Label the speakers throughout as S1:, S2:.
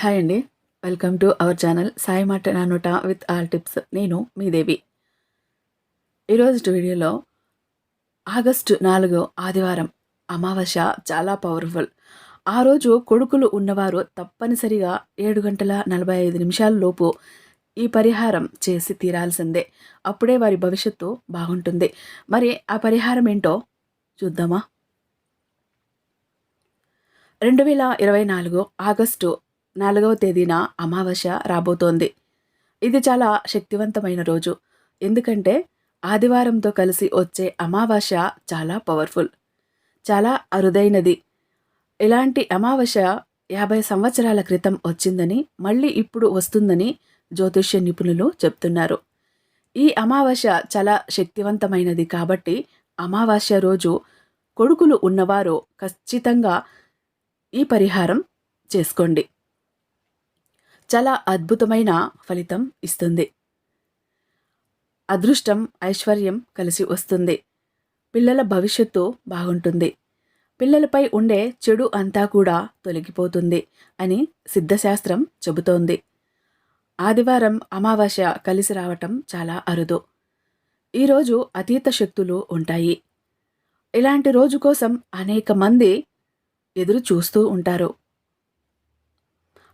S1: Hi అండి. Welcome to our channel Sai మాట నానుట విత్ ఆల్ టిప్స్ నేను మీ దేవి. ఈరోజు వీడియోలో ఆగస్టు నాలుగో ఆదివారం అమావాస్య చాలా పవర్ఫుల్ ఆ రోజు కొడుకులు ఉన్నవారు తప్పనిసరిగా ఏడు గంటల నలభై ఐదు నిమిషాల లోపు ఈ పరిహారం చేసి తీరాల్సిందే. అప్పుడే వారి భవిష్యత్తు బాగుంటుంది. మరి ఆ పరిహారం ఏంటో చూద్దామా? రెండు వేల ఇరవై నాలుగు ఆగస్టు నాలుగవ తేదీన అమావాస్య రాబోతోంది. ఇది చాలా శక్తివంతమైన రోజు. ఎందుకంటే ఆదివారంతో కలిసి వచ్చే అమావాస్య చాలా పవర్ఫుల్ చాలా అరుదైనది. ఇలాంటి అమావాస్య యాభై సంవత్సరాల క్రితం వచ్చిందని మళ్ళీ ఇప్పుడు వస్తుందని జ్యోతిష్య నిపుణులు చెప్తున్నారు. ఈ అమావాస్య చాలా శక్తివంతమైనది కాబట్టి అమావాస్య రోజు కొడుకులు ఉన్నవారు ఖచ్చితంగా ఈ పరిహారం చేసుకోండి. చాలా అద్భుతమైన ఫలితం ఇస్తుంది. అదృష్టం ఐశ్వర్యం కలిసి వస్తుంది. పిల్లల భవిష్యత్తు బాగుంటుంది. పిల్లలపై ఉండే చెడు అంతా కూడా తొలగిపోతుంది అని సిద్ధశాస్త్రం చెబుతోంది. ఆదివారం అమావాస్య కలిసి రావటం చాలా అరుదు. ఈరోజు అతీత శక్తులు ఉంటాయి. ఇలాంటి రోజు కోసం అనేక మంది ఎదురు చూస్తూ ఉంటారు.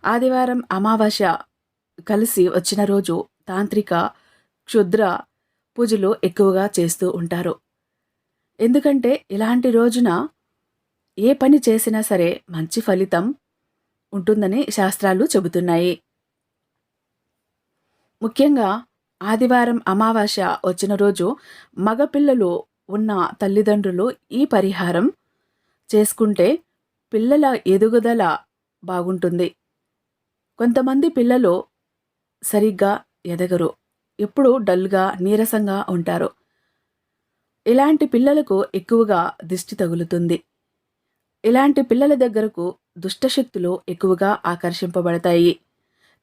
S1: ఆదివారం అమావాస్య కలిసి వచ్చిన రోజు తాంత్రిక క్షుద్ర పూజలు ఎక్కువగా చేస్తూ ఉంటారు. ఎందుకంటే ఇలాంటి రోజున ఏ పని చేసినా సరే మంచి ఫలితం ఉంటుందని శాస్త్రాలు చెబుతున్నాయి. ముఖ్యంగా ఆదివారం అమావాస్య వచ్చిన రోజు మగపిల్లలు ఉన్న తల్లిదండ్రులు ఈ పరిహారం చేసుకుంటే పిల్లల ఎదుగుదల బాగుంటుంది. కొంతమంది పిల్లలు సరిగ్గా ఎదగరు. ఎప్పుడు డల్గా నీరసంగా ఉంటారు. ఇలాంటి పిల్లలకు ఎక్కువగా దిష్టి తగులుతుంది. ఇలాంటి పిల్లల దగ్గరకు దుష్టశక్తులు ఎక్కువగా ఆకర్షింపబడతాయి.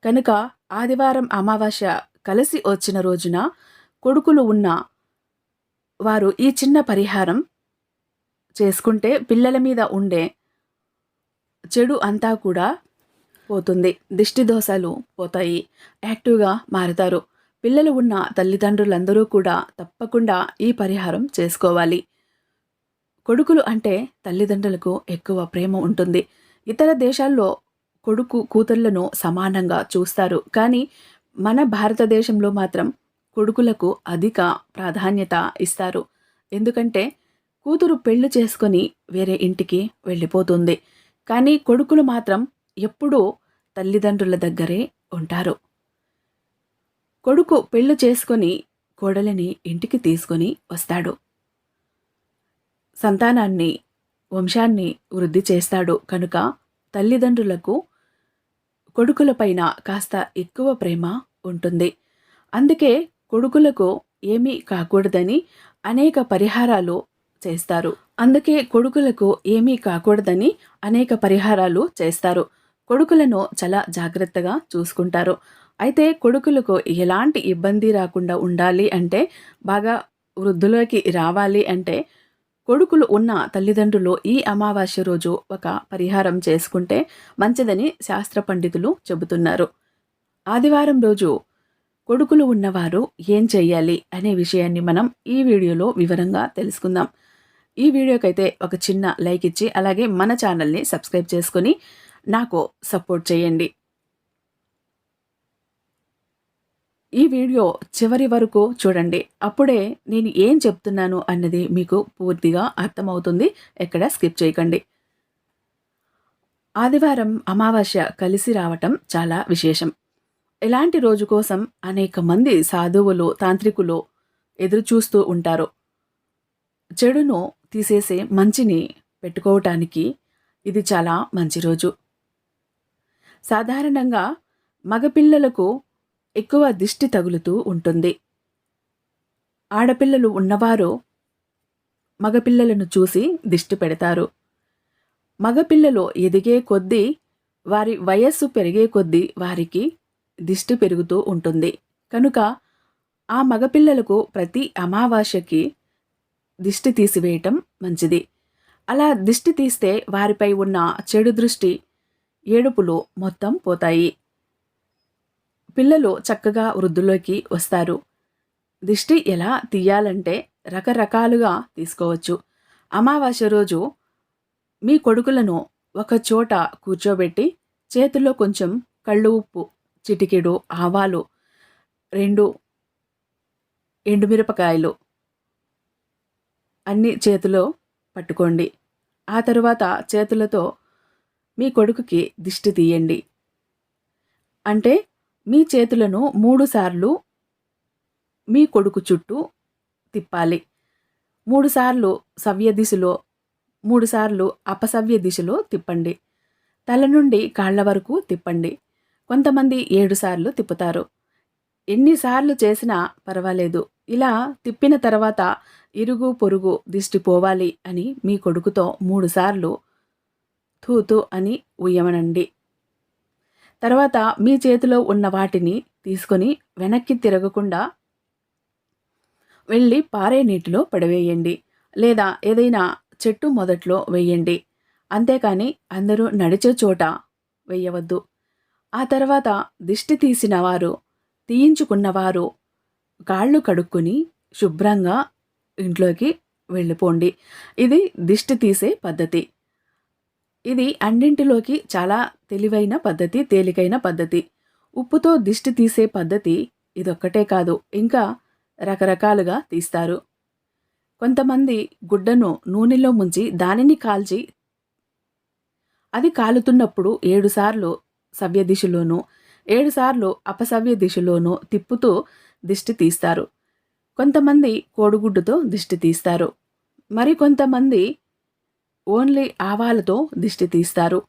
S1: కనుక ఆదివారం అమావాస్య కలిసి వచ్చిన రోజున కొడుకులు ఉన్న వారు ఈ చిన్న పరిహారం చేసుకుంటే పిల్లల మీద ఉండే చెడు అంతా కూడా పోతుంది. దిష్టి దోషాలు పోతాయి. యాక్టివ్గా మారుతారు. పిల్లలు ఉన్న తల్లిదండ్రులందరూ కూడా తప్పకుండా ఈ పరిహారం చేసుకోవాలి. కొడుకులు అంటే తల్లిదండ్రులకు ఎక్కువ ప్రేమ ఉంటుంది. ఇతర దేశాల్లో కొడుకు కూతుళ్ళను సమానంగా చూస్తారు. కానీ మన భారతదేశంలో మాత్రం కొడుకులకు అధిక ప్రాధాన్యత ఇస్తారు. ఎందుకంటే కూతురు పెళ్ళి చేసుకొని వేరే ఇంటికి వెళ్ళిపోతుంది. కానీ కొడుకులు మాత్రం ఎప్పుడూ తల్లిదండ్రుల దగ్గరే ఉంటారు. కొడుకు పెళ్ళి చేసుకొని కోడలిని ఇంటికి తీసుకొని వస్తాడు. సంతానాన్ని వంశాన్ని వృద్ధి చేస్తాడు కనుక తల్లిదండ్రులకు కొడుకులపైన కాస్త ఎక్కువ ప్రేమ ఉంటుంది. అందుకే కొడుకులకు ఏమీ కాకూడదని అనేక పరిహారాలు చేస్తారు. అందుకే కొడుకులకు ఏమీ కాకూడదని అనేక పరిహారాలు చేస్తారు. కొడుకులను చాలా జాగ్రత్తగా చూసుకుంటారు. అయితే కొడుకులకు ఎలాంటి ఇబ్బంది రాకుండా ఉండాలి అంటే బాగా వృద్ధులోకి రావాలి అంటే కొడుకులు ఉన్న తల్లిదండ్రులు ఈ అమావాస్య రోజు ఒక పరిహారం చేసుకుంటే మంచిదని శాస్త్ర పండితులు చెబుతున్నారు. ఆదివారం రోజు కొడుకులు ఉన్నవారు ఏం చేయాలి అనే విషయాన్ని మనం ఈ వీడియోలో వివరంగా తెలుసుకుందాం. ఈ వీడియోకైతే ఒక చిన్న లైక్ ఇచ్చి అలాగే మన ఛానల్ని సబ్స్క్రైబ్ చేసుకొని నాకు సపోర్ట్ చేయండి. ఈ వీడియో చివరి వరకు చూడండి. అప్పుడే నేను ఏం చెప్తున్నాను అన్నది మీకు పూర్తిగా అర్థమవుతుంది. ఎక్కడ స్కిప్ చేయకండి. ఆదివారం అమావాస్య కలిసి రావటం చాలా విశేషం. ఇలాంటి రోజు కోసం అనేక మంది సాధువులు తాంత్రికులు ఎదురుచూస్తూ ఉంటారు. చెడును తీసేసే మంచిని పెట్టుకోవటానికి ఇది చాలా మంచి రోజు. సాధారణంగా మగపిల్లలకు ఎక్కువ దిష్టి తగులుతూ ఉంటుంది. ఆడపిల్లలు ఉన్నవారు మగపిల్లలను చూసి దిష్టి పెడతారు. మగపిల్లలు ఎదిగే కొద్దీ వారి వయస్సు పెరిగే కొద్దీ వారికి దిష్టి పెరుగుతూ ఉంటుంది. కనుక ఆ మగపిల్లలకు ప్రతి అమావాస్యకి దిష్టి తీసివేయటం మంచిది. అలా దిష్టి తీస్తే వారిపై ఉన్న చెడు దృష్టి ఏడుపులు మొత్తం పోతాయి. పిల్లలు చక్కగా వృద్ధుల్లోకి వస్తారు. దిష్టి ఎలా తీయాలంటే రకరకాలుగా తీసుకోవచ్చు. అమావాస్య రోజు మీ కొడుకులను ఒక చోట కూర్చోబెట్టి చేతిలో కొంచెం కళ్ళు ఉప్పు చిటికెడు ఆవాలు రెండు ఎండుమిరపకాయలు అన్ని చేతిలో పట్టుకోండి. ఆ తరువాత చేతులతో మీ కొడుకుకి దిష్టి తీయండి. అంటే మీ చేతులను మూడుసార్లు మీ కొడుకు చుట్టూ తిప్పాలి. మూడుసార్లు సవ్య దిశలో మూడుసార్లు అపసవ్య దిశలో తిప్పండి. తల నుండి కాళ్ళ వరకు తిప్పండి. కొంతమంది ఏడుసార్లు తిప్పుతారు. ఎన్నిసార్లు చేసినా పర్వాలేదు. ఇలా తిప్పిన తర్వాత ఇరుగు పొరుగు దిష్టి పోవాలి అని మీ కొడుకుతో మూడుసార్లు తూతు అని ఉయ్యమనండి. తర్వాత మీ చేతిలో ఉన్న వాటిని తీసుకొని వెనక్కి తిరగకుండా వెళ్ళి పారే నీటిలో పడవేయండి. లేదా ఏదైనా చెట్టు మొదట్లో వేయండి. అంతేకాని అందరూ నడిచే చోట వేయవద్దు. ఆ తర్వాత దిష్టి తీసిన వారు తీయించుకున్నవారు కాళ్ళు కడుక్కొని శుభ్రంగా ఇంట్లోకి వెళ్ళిపోండి. ఇది దిష్టి తీసే పద్ధతి. ఇది అన్నింటిలోకి చాలా తెలివైన పద్ధతి తేలికైన పద్ధతి. ఉప్పుతో దిష్టి తీసే పద్ధతి ఇదొక్కటే కాదు ఇంకా రకరకాలుగా తీస్తారు. కొంతమంది గుడ్డను నూనెలో ముంచి దానిని కాల్చి అది కాలుతున్నప్పుడు ఏడుసార్లు సవ్య దిశలోనూ ఏడుసార్లు అపసవ్య దిశలోనూ తిప్పుతూ దిష్టి తీస్తారు. కొంతమంది కోడిగుడ్డుతో దిష్టి తీస్తారు. మరి కొంతమంది ఓన్లీ ఆవాలతో దిష్టి తీస్తారు.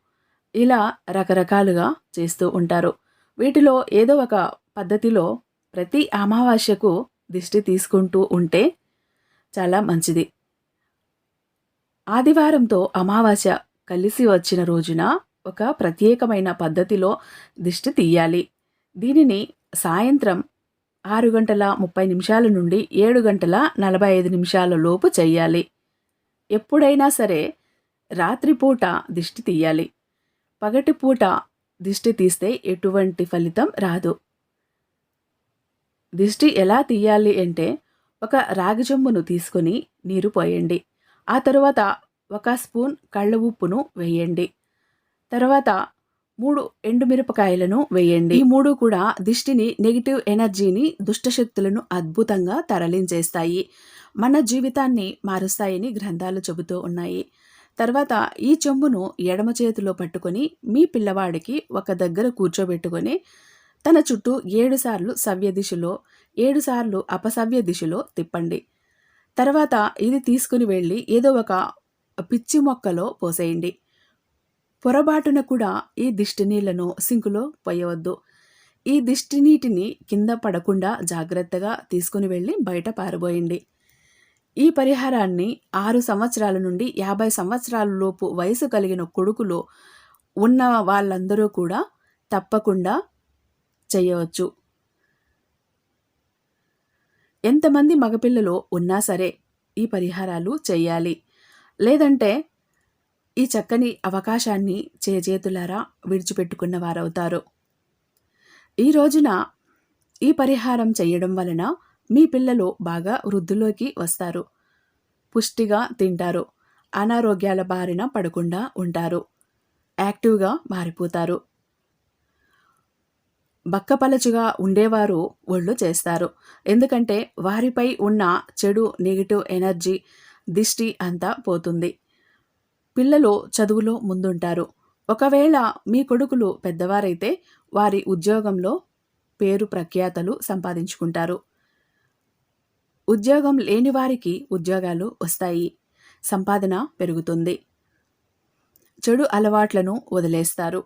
S1: ఇలా రకరకాలుగా చేస్తూ ఉంటారు. వీటిలో ఏదో ఒక పద్ధతిలో ప్రతి అమావాస్యకు దిష్టి తీసుకుంటూ ఉంటే చాలా మంచిది. ఆదివారంతో అమావాస్య కలిసి వచ్చిన రోజున ఒక ప్రత్యేకమైన పద్ధతిలో దిష్టి తీయాలి. దీనిని సాయంత్రం ఆరు గంటల ముప్పై నిమిషాల నుండి ఏడు గంటల నలభై ఐదు నిమిషాల లోపు చేయాలి. ఎప్పుడైనా సరే రాత్రిపూట దిష్టి తీయాలి. పగటిపూట దిష్టి తీస్తే ఎటువంటి ఫలితం రాదు. దిష్టి ఎలా తీయాలి అంటే ఒక రాగి చెంబును తీసుకొని నీరు పోయండి. ఆ తరువాత ఒక స్పూన్ కళ్ళ ఉప్పును వేయండి. తర్వాత మూడు ఎండుమిరపకాయలను వేయండి. ఈ మూడు కూడా దిష్టిని నెగిటివ్ ఎనర్జీని దుష్టశక్తులను అద్భుతంగా తరలించేస్తాయి. మన జీవితాన్ని మారుస్తాయని గ్రంథాలు చెబుతూ ఉన్నాయి. తర్వాత ఈ చెంబును ఎడమ చేతిలో పట్టుకొని మీ పిల్లవాడికి ఒక దగ్గర కూర్చోబెట్టుకొని తన చుట్టూ ఏడుసార్లు సవ్య దిశలో ఏడుసార్లు అపసవ్య దిశలో తిప్పండి. తర్వాత ఇది తీసుకుని వెళ్ళి ఏదో ఒక పిచ్చి మొక్కలో పోసేయండి. పొరబాటున కూడా ఈ దిష్టి నీళ్ళను సింకులో పోయవద్దు. ఈ దిష్టి నీటిని కింద పడకుండా జాగ్రత్తగా తీసుకుని వెళ్ళి బయట పారబోయండి. ఈ పరిహారాన్ని ఆరు సంవత్సరాల నుండి యాభై సంవత్సరాల లోపు వయసు కలిగిన కొడుకులో ఉన్న వాళ్ళందరూ కూడా తప్పకుండా చేయవచ్చు. ఎంతమంది మగపిల్లలు ఉన్నా సరే ఈ పరిహారాలు చేయాలి. లేదంటే ఈ చక్కని అవకాశాన్ని చేజేతులారా విడిచిపెట్టుకున్న వారవుతారు. ఈ రోజున ఈ పరిహారం చేయడం వలన మీ పిల్లలు బాగా వృద్ధిలోకి వస్తారు. పుష్టిగా తింటారు. అనారోగ్యాల బారిన పడకుండా ఉంటారు. యాక్టివ్గా మారిపోతారు. బక్కపలచుగా ఉండేవారు ఒళ్ళు చేస్తారు. ఎందుకంటే వారిపై ఉన్న చెడు నెగిటివ్ ఎనర్జీ దిష్టి అంతా పోతుంది. పిల్లలు చదువులో ముందుంటారు. ఒకవేళ మీ కొడుకులు పెద్దవారైతే వారి ఉద్యోగంలో పేరు ప్రఖ్యాతలు సంపాదించుకుంటారు. ఉద్యోగం లేని వారికి ఉద్యోగాలు వస్తాయి. సంపాదన పెరుగుతుంది. చెడు అలవాట్లను వదిలేస్తారు.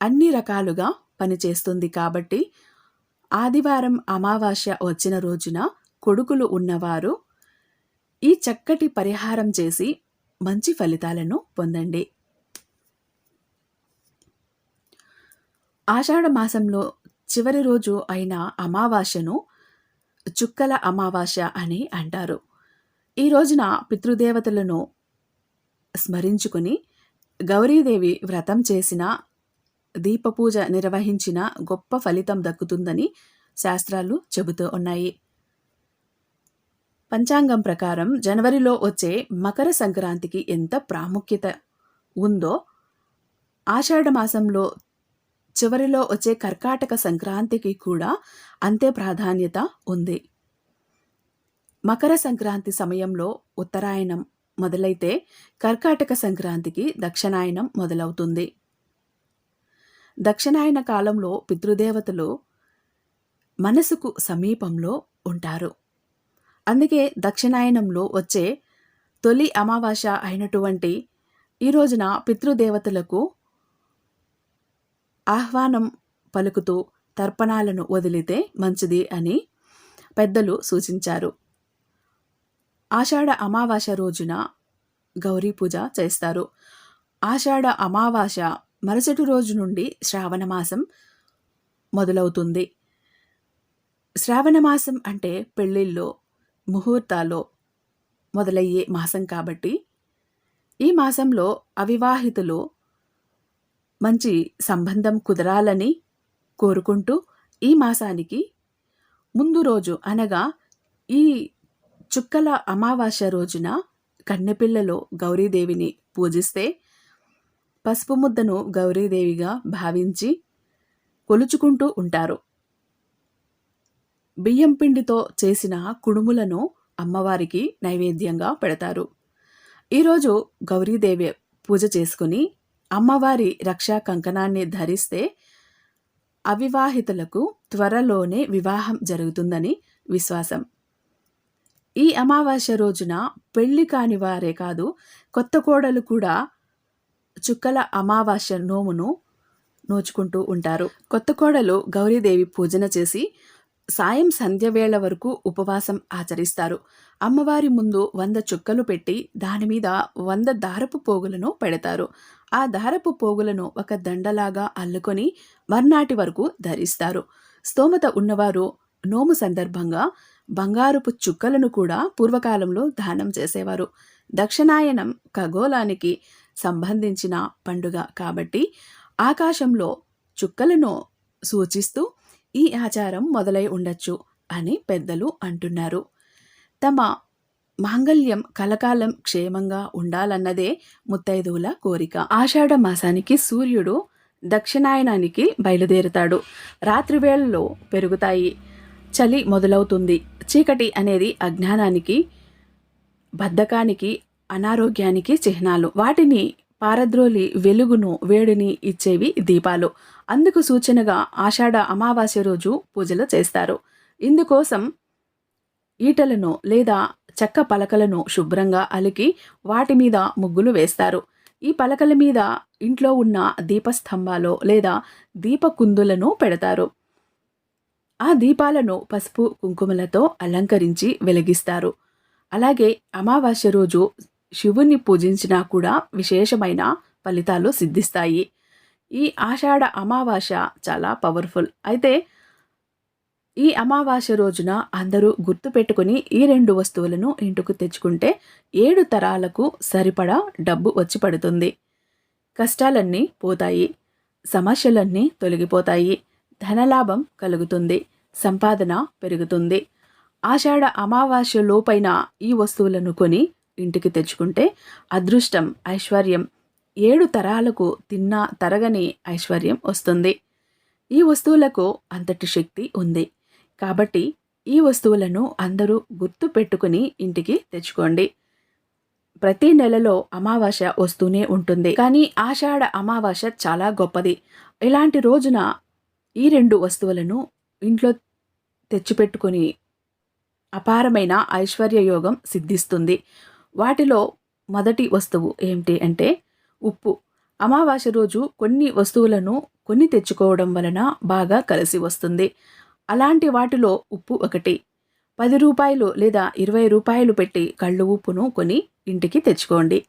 S1: అన్ని రకాలుగా పనిచేస్తుంది కాబట్టి ఆదివారం అమావాస్య వచ్చిన రోజున కొడుకులు ఉన్నవారు ఈ చక్కటి పరిహారం చేసి మంచి ఫలితాలను పొందండి. ఆషాఢ మాసంలో చివరి రోజు అయిన అమావాస్యను చుక్కల అమావాస్య అని అంటారు. ఈ రోజున పితృదేవతలను స్మరించుకుని గౌరీదేవి వ్రతం చేసిన దీపపూజ నిర్వహించిన గొప్ప ఫలితం దక్కుతుందని శాస్త్రాలు చెబుతూ ఉన్నాయి. పంచాంగం ప్రకారం జనవరిలో వచ్చే మకర సంక్రాంతికి ఎంత ప్రాముఖ్యత ఉందో ఆషాఢ మాసంలో చివరిలో వచ్చే కర్కాటక సంక్రాంతికి కూడా అంతే ప్రాధాన్యత ఉంది. మకర సంక్రాంతి సమయంలో ఉత్తరాయణం మొదలైతే కర్కాటక సంక్రాంతికి దక్షిణాయనం మొదలవుతుంది. దక్షిణాయన కాలంలో పితృదేవతలు మనసుకు సమీపంలో ఉంటారు. అందుకే దక్షిణాయనంలో వచ్చే తొలి అమావాస్య అయినటువంటి ఈ రోజున పితృదేవతలకు ఆహ్వానం పలుకుతూ తర్పణాలను వదిలితే మంచిది అని పెద్దలు సూచించారు. ఆషాఢ అమావాస్య రోజున గౌరీ పూజ చేస్తారు. ఆషాఢ అమావాస మరుసటి రోజు నుండి శ్రావణ మాసం మొదలవుతుంది. శ్రావణ మాసం అంటే పెళ్ళిళ్ళో ముహూర్తాలు మొదలయ్యే మాసం కాబట్టి ఈ మాసంలో అవివాహితులు మంచి సంబంధం కుదరాలని కోరుకుంటూ ఈ మాసానికి ముందు రోజు అనగా ఈ చుక్కల అమావాస్య రోజున కన్నెపిల్లలో గౌరీదేవిని పూజిస్తే పసుపు ముద్దను గౌరీదేవిగా భావించి కొలుచుకుంటూ ఉంటారు. బియ్యం పిండితో చేసిన కుడుములను అమ్మవారికి నైవేద్యంగా పెడతారు. ఈరోజు గౌరీదేవి పూజ చేసుకుని అమ్మవారి రక్షా కంకణాన్ని ధరిస్తే అవివాహితులకు త్వరలోనే వివాహం జరుగుతుందని విశ్వాసం. ఈ అమావాస్య రోజున పెళ్ళి కాని వారే కాదు కొత్త కోడలు కూడా చుక్కల అమావాస్య నోమును నోచుకుంటూ ఉంటారు. కొత్త కోడలు గౌరీదేవి పూజన చేసి సాయం సంధ్య వేళ వరకు ఉపవాసం ఆచరిస్తారు. అమ్మవారి ముందు వంద చుక్కలు పెట్టి దాని మీద వంద దారపు పోగులను పెడతారు. ఆ దారపు పోగులను ఒక దండలాగా అల్లుకొని మర్నాటి వరకు ధరిస్తారు. స్తోమత ఉన్నవారు నోము సందర్భంగా బంగారుపు చుక్కలను కూడా పూర్వకాలంలో దానం చేసేవారు. దక్షిణాయనం ఖగోళానికి సంబంధించిన పండుగ కాబట్టి ఆకాశంలో చుక్కలను సూచిస్తూ ఈ ఆచారం మొదలై ఉండొచ్చు అని పెద్దలు అంటున్నారు. తమ మాంగళ్యం కలకాలం క్షేమంగా ఉండాలన్నదే ముత్తైదువుల కోరిక. ఆషాఢ మాసానికి సూర్యుడు దక్షిణాయనానికి బయలుదేరుతాడు. రాత్రివేళలో పెరుగుతాయి చలి మొదలవుతుంది. చీకటి అనేది అజ్ఞానానికి బద్ధకానికి అనారోగ్యానికి చిహ్నాలు. వాటిని పారద్రోలి వెలుగును వేడిని ఇచ్చేవి దీపాలు. అందుకు సూచనగా ఆషాఢ అమావాస్య రోజు పూజలు చేస్తారు. ఇందుకోసం ఈటలను లేదా చెక్క పలకలను శుభ్రంగా అలికి వాటి మీద ముగ్గులు వేస్తారు. ఈ పలకల మీద ఇంట్లో ఉన్న దీపస్తంభాలు లేదా దీపకుందులను పెడతారు. ఆ దీపాలను పసుపు కుంకుమలతో అలంకరించి వెలిగిస్తారు. అలాగే అమావాస్య రోజు శివుణ్ణి పూజించినా కూడా విశేషమైన ఫలితాలు సిద్ధిస్తాయి. ఈ ఆషాఢ అమావాస్య చాలా పవర్ఫుల్. అయితే ఈ అమావాస్య రోజున అందరూ గుర్తుపెట్టుకుని ఈ రెండు వస్తువులను ఇంటికి తెచ్చుకుంటే ఏడు తరాలకు సరిపడా డబ్బు వచ్చి పడుతుంది. కష్టాలన్నీ పోతాయి సమస్యలన్నీ తొలగిపోతాయి ధనలాభం కలుగుతుంది సంపాదన పెరుగుతుంది. ఆషాఢ అమావాస్య లోపైన ఈ వస్తువులను కొని ఇంటికి తెచ్చుకుంటే అదృష్టం ఐశ్వర్యం. ఏడు తరాలకు తిన్నా తరగని ఐశ్వర్యం వస్తుంది. ఈ వస్తువులకు అంతటి శక్తి ఉంది. కాబట్టి ఈ వస్తువులను అందరూ గుర్తు పెట్టుకుని ఇంటికి తెచ్చుకోండి. ప్రతి నెలలో అమావాస్య వస్తూనే ఉంటుంది. కానీ ఆషాఢ అమావాస్య చాలా గొప్పది. ఇలాంటి రోజున ఈ రెండు వస్తువులను ఇంట్లో తెచ్చిపెట్టుకొని అపారమైన ఐశ్వర్య యోగం సిద్ధిస్తుంది. వాటిలో మొదటి వస్తువు ఏమిటి అంటే ఉప్పు. అమావాస్య రోజు కొన్ని వస్తువులను కొన్ని తెచ్చుకోవడం వలన బాగా కలిసి వస్తుంది. అలాంటి వాటిలో ఉప్పు ఒకటి. పది రూపాయలు లేదా ఇరవై రూపాయలు పెట్టి కళ్ళు ఉప్పును కొని ఇంటికి తెచ్చుకోండి.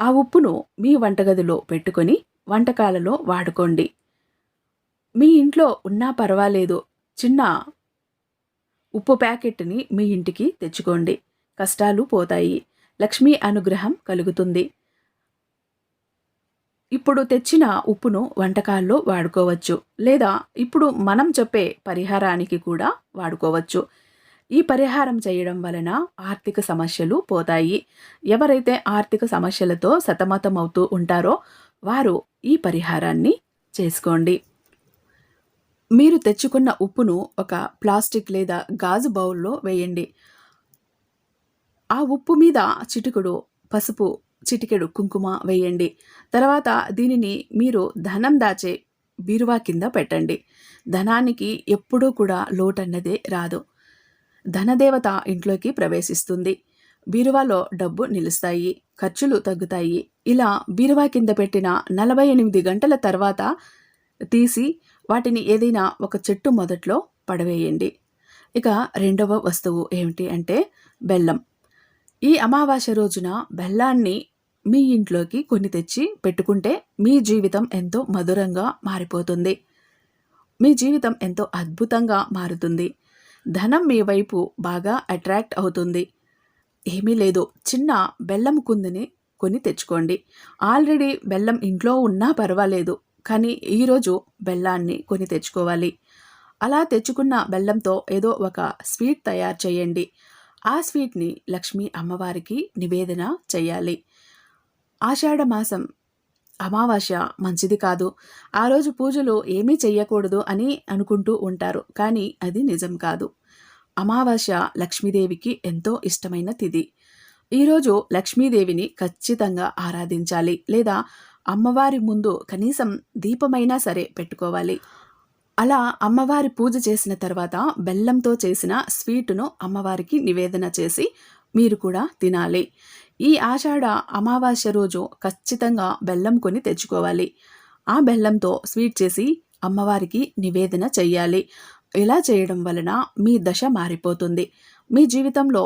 S1: ఆ ఉప్పును మీ వంటగదిలో పెట్టుకొని వంటకాలలో వాడుకోండి. మీ ఇంట్లో ఉన్నా పర్వాలేదు. చిన్న ఉప్పు ప్యాకెట్ని మీ ఇంటికి తెచ్చుకోండి. కష్టాలు పోతాయి. లక్ష్మీ అనుగ్రహం కలుగుతుంది. ఇప్పుడు తెచ్చిన ఉప్పును వంటకాల్లో వాడుకోవచ్చు లేదా ఇప్పుడు మనం చెప్పే పరిహారానికి కూడా వాడుకోవచ్చు. ఈ పరిహారం చేయడం వలన ఆర్థిక సమస్యలు పోతాయి. ఎవరైతే ఆర్థిక సమస్యలతో సతమతమవుతూ ఉంటారో వారు ఈ పరిహారాన్ని చేసుకోండి. మీరు తెచ్చుకున్న ఉప్పును ఒక ప్లాస్టిక్ లేదా గాజు బౌల్లో వేయండి. ఆ ఉప్పు మీద చిటుకుడు పసుపు చిటికెడు కుంకుమ వేయండి. తర్వాత దీనిని మీరు ధనం దాచే బీరువా కింద పెట్టండి. ధనానికి ఎప్పుడూ కూడా లోటన్నదే రాదు. ధనదేవత ఇంట్లోకి ప్రవేశిస్తుంది. బీరువాలో డబ్బు నిలుస్తాయి ఖర్చులు తగ్గుతాయి. ఇలా బీరువా కింద పెట్టిన నలభై ఎనిమిది గంటల తర్వాత తీసి వాటిని ఏదైనా ఒక చెట్టు మొదట్లో పడవేయండి. ఇక రెండవ వస్తువు ఏమిటి అంటే బెల్లం. ఈ అమావాస్య రోజున బెల్లాన్ని మీ ఇంట్లోకి కొన్ని తెచ్చి పెట్టుకుంటే మీ జీవితం ఎంతో మధురంగా మారిపోతుంది. మీ జీవితం ఎంతో అద్భుతంగా మారుతుంది. ధనం మీ వైపు బాగా అట్రాక్ట్ అవుతుంది. ఏమీ లేదు. చిన్న బెల్లం కుందిని కొని తెచ్చుకోండి. ఆల్రెడీ బెల్లం ఇంట్లో ఉన్నా పర్వాలేదు. కానీ ఈరోజు బెల్లాన్ని కొని తెచ్చుకోవాలి. అలా తెచ్చుకున్న బెల్లంతో ఏదో ఒక స్వీట్ తయారు చేయండి. ఆ స్వీట్ని లక్ష్మీ అమ్మవారికి నివేదన చేయాలి ఆషాఢ మాసం అమావాస్య మంచిది కాదు. ఆ రోజు పూజలు ఏమీ చెయ్యకూడదు అని అనుకుంటూ ఉంటారు. కానీ అది నిజం కాదు. అమావాస్య లక్ష్మీదేవికి ఎంతో ఇష్టమైన తిథి. ఈరోజు లక్ష్మీదేవిని ఖచ్చితంగా ఆరాధించాలి. లేదా అమ్మవారి ముందు కనీసం దీపమైనా సరే పెట్టుకోవాలి. అలా అమ్మవారి పూజ చేసిన తర్వాత బెల్లంతో చేసిన స్వీటును అమ్మవారికి నివేదన చేసి మీరు కూడా తినాలి. ఈ ఆషాఢ అమావాస్య రోజు ఖచ్చితంగా బెల్లం కొని తెచ్చుకోవాలి. ఆ బెల్లంతో స్వీట్ చేసి అమ్మవారికి నివేదన చెయ్యాలి. ఇలా చేయడం వలన మీ దశ మారిపోతుంది. మీ జీవితంలో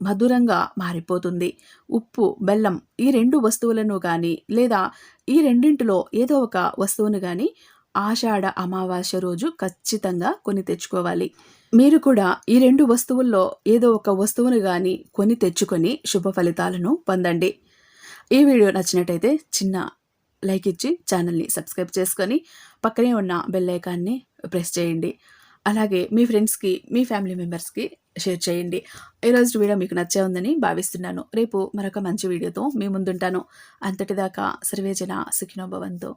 S1: మధురంగా మారిపోతుంది. ఉప్పు బెల్లం ఈ రెండు వస్తువులను కానీ లేదా ఈ రెండింటిలో ఏదో ఒక వస్తువును కానీ ఆషాఢ అమావాస్య రోజు ఖచ్చితంగా కొని తెచ్చుకోవాలి. మీరు కూడా ఈ రెండు వస్తువుల్లో ఏదో ఒక వస్తువును కానీ కొని తెచ్చుకొని శుభ ఫలితాలను పొందండి. ఈ వీడియో నచ్చినట్టయితే చిన్న లైక్ ఇచ్చి ఛానల్ని సబ్స్క్రైబ్ చేసుకొని పక్కనే ఉన్న బెల్ ఐకాన్ని ప్రెస్ చేయండి. అలాగే మీ ఫ్రెండ్స్కి మీ ఫ్యామిలీ మెంబర్స్కి షేర్ చేయండి. ఈరోజు వీడియో మీకు నచ్చే ఉందని భావిస్తున్నాను. రేపు మరొక మంచి వీడియోతో మీ ముందుంటాను. అంతటిదాకా సర్వేజన సుఖినోభవంతో